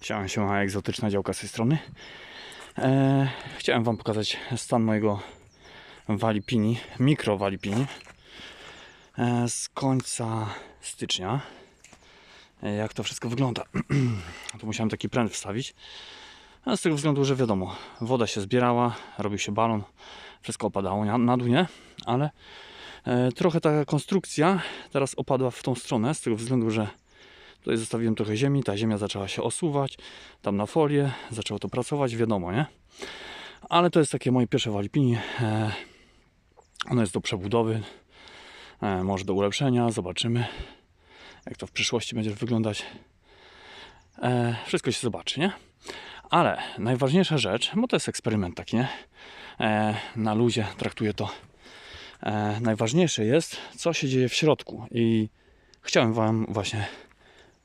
Siema, siema, egzotyczna działka z tej strony. E, chciałem Wam pokazać stan mojego Walipini, mikro Walipini e, z końca stycznia. E, jak to wszystko wygląda. tu musiałem taki pręt wstawić. A z tego względu, że wiadomo, woda się zbierała, robił się balon, wszystko opadało na, na dół, nie? Ale e, trochę ta konstrukcja teraz opadła w tą stronę, z tego względu, że Tutaj zostawiłem trochę ziemi, ta ziemia zaczęła się osuwać, tam na folię, zaczęło to pracować, wiadomo, nie? Ale to jest takie moje pierwsze walipini. E, ono jest do przebudowy, e, może do ulepszenia, zobaczymy jak to w przyszłości będzie wyglądać. E, wszystko się zobaczy, nie? Ale najważniejsza rzecz, bo to jest eksperyment taki, nie? Na luzie traktuję to. Najważniejsze jest, co się dzieje w środku i chciałem Wam właśnie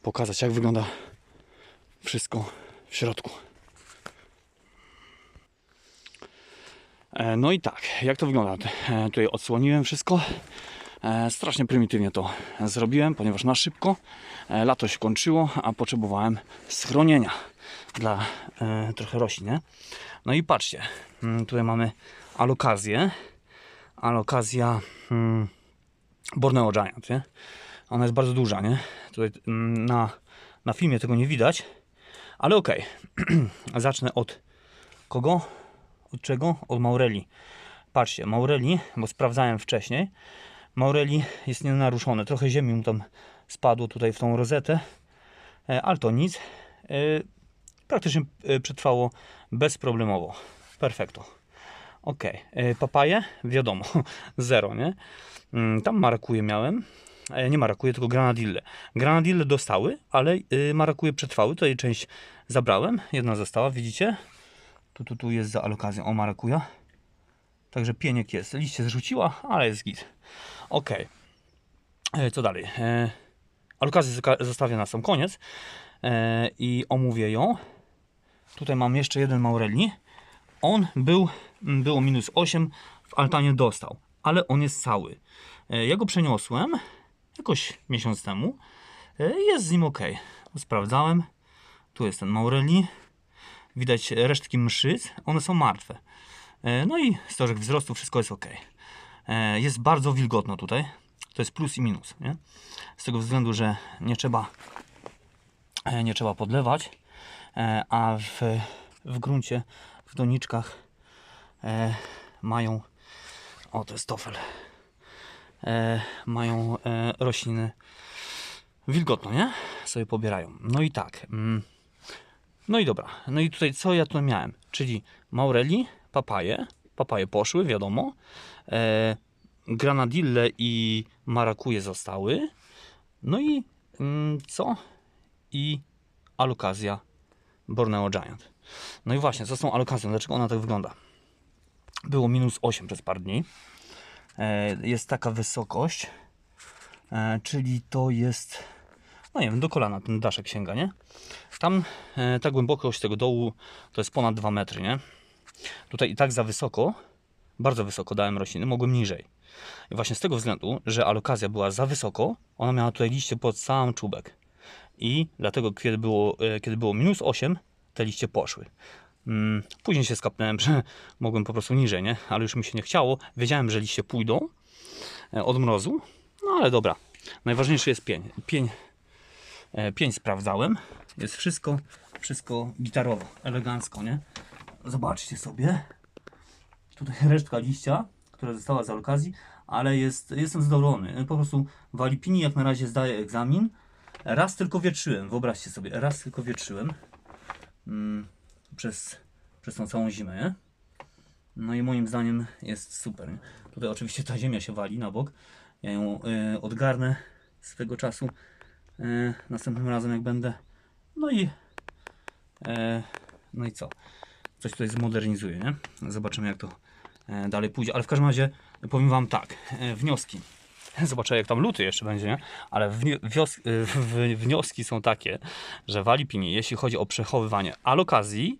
pokazać, jak wygląda wszystko w środku. E, No i tak, jak to wygląda? E, Tutaj odsłoniłem wszystko. E, Strasznie prymitywnie to zrobiłem, ponieważ na szybko lato się kończyło, a potrzebowałem schronienia dla trochę roślin. No i patrzcie, mm, tutaj mamy alokazję. Alokazja mm, Borneo Giant, nie? Ona jest bardzo duża, nie? Tutaj mm, na, na filmie tego nie widać, ale okej. Zacznę od kogo? Od czego? Od Maureli. Patrzcie, Maureli, bo sprawdzałem wcześniej. Maureli jest nienaruszone. Trochę ziemi mu tam spadło tutaj w tą rozetę, e, ale to nic. E, Praktycznie e, przetrwało bezproblemowo. Perfekto. Ok, papaje, wiadomo, zero, nie? Mm, Tam marakuje miałem, nie marakuje, tylko granadille. Granadille dostały, ale y, marakuje przetrwały. Tutaj część zabrałem, jedna została, widzicie? Tu, tu, tu jest za alokacją, o marakuja. Także pieniek jest. Liście zrzuciła, ale jest git. Ok. E, Co dalej? E, alokację zoka- zostawię na sam koniec e, i omówię ją. Tutaj mam jeszcze jeden Maurelli. On był, było minus 8, w altanie dostał, ale on jest cały. E, Ja go przeniosłem jakoś miesiąc temu. E, Jest z nim ok. Sprawdzałem. Tu jest ten Maurelli. Widać resztki mszyc. One są martwe. E, No i stożek wzrostu, wszystko jest ok. E, Jest bardzo wilgotno tutaj. To jest plus i minus. Nie? Z tego względu, że nie trzeba, nie trzeba podlewać, a w, w gruncie, w doniczkach mają. O, to jest tofel e, mają e, rośliny wilgotno, nie? Sobie pobierają. No i tak. Mm, no i dobra. No i tutaj co ja tu miałem? Czyli maureli, papaje. Papaje poszły, wiadomo. E, granadille i marakuje zostały. No i mm, co? I alokazja Borneo Giant. No i właśnie, co z tą alokazją? Dlaczego ona tak wygląda? Było minus 8 przez parę dni jest taka wysokość, e, czyli to jest, no nie wiem, do kolana ten daszek sięga, nie? Tam e, ta głębokość tego dołu to jest ponad 2 metry, nie? Tutaj i tak za wysoko, bardzo wysoko dałem rośliny, mogłem niżej. I właśnie z tego względu, że alokazja była za wysoko, ona miała tutaj liście pod sam czubek. I dlatego, kiedy było, e, kiedy było minus 8, te liście poszły. Mm, Później się skapnąłem, że mogłem po prostu niżej, nie? Ale już mi się nie chciało. Wiedziałem, że liście pójdą e, od mrozu. No ale dobra. Najważniejszy jest pień. Pień, e, pień sprawdzałem. Jest wszystko, wszystko gitarowo, elegancko, nie? Zobaczcie sobie. Tutaj resztka liścia, która została z okazji, ale jest, jestem zadowolony. Po prostu w Alipini jak na razie zdaję egzamin. Raz tylko wietrzyłem, wyobraźcie sobie, raz tylko wietrzyłem. Mm, przez, przez tą całą zimę, nie? No i moim zdaniem jest super. Nie? Tutaj oczywiście ta ziemia się wali na bok. Ja ją y, odgarnę swego czasu y, następnym razem jak będę. No i e, no i co? Coś tutaj zmodernizuję, nie? Zobaczymy jak to e, dalej pójdzie. Ale w każdym razie powiem Wam tak, e, wnioski. Zobaczę jak tam luty jeszcze będzie, nie? Ale wnioski są takie, że w Alipini, jeśli chodzi o przechowywanie alokazji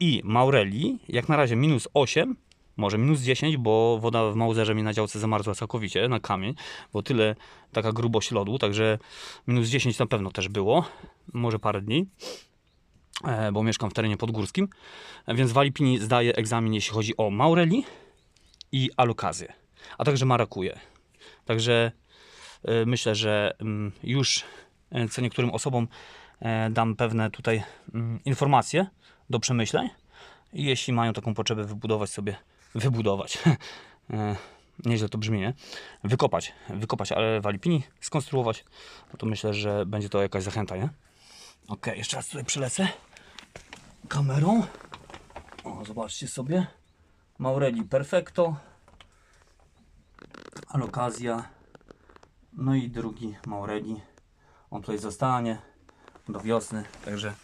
i maureli, jak na razie minus 8, może minus 10, bo woda w Mauzerze mi na działce zamarzła całkowicie na kamień, bo tyle taka grubość lodu, także minus 10 na pewno też było, może parę dni. e, bo mieszkam w terenie podgórskim, e, więc w Alipini zdaję egzamin, jeśli chodzi o Maureli i alokazję, a także marakuje. Także e, myślę, że mm, już e, co niektórym osobom e, dam pewne tutaj mm, informacje do przemyśleń i jeśli mają taką potrzebę wybudować sobie, wybudować, nieźle to brzmi, nie? Wykopać, wykopać, ale w Alipini skonstruować, no to myślę, że będzie to jakaś zachęta, nie? Ok, jeszcze raz tutaj przylecę kamerą. O, zobaczcie sobie. Maureli Perfecto. Alokazja. No i drugi Maureli. On tutaj zostanie do wiosny, także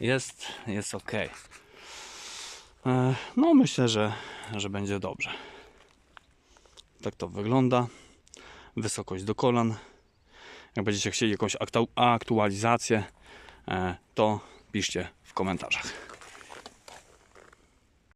jest, jest ok. E, No myślę, że, że będzie dobrze. Tak to wygląda. Wysokość do kolan. Jak będziecie chcieli jakąś aktu- aktualizację, e, to piszcie w komentarzach.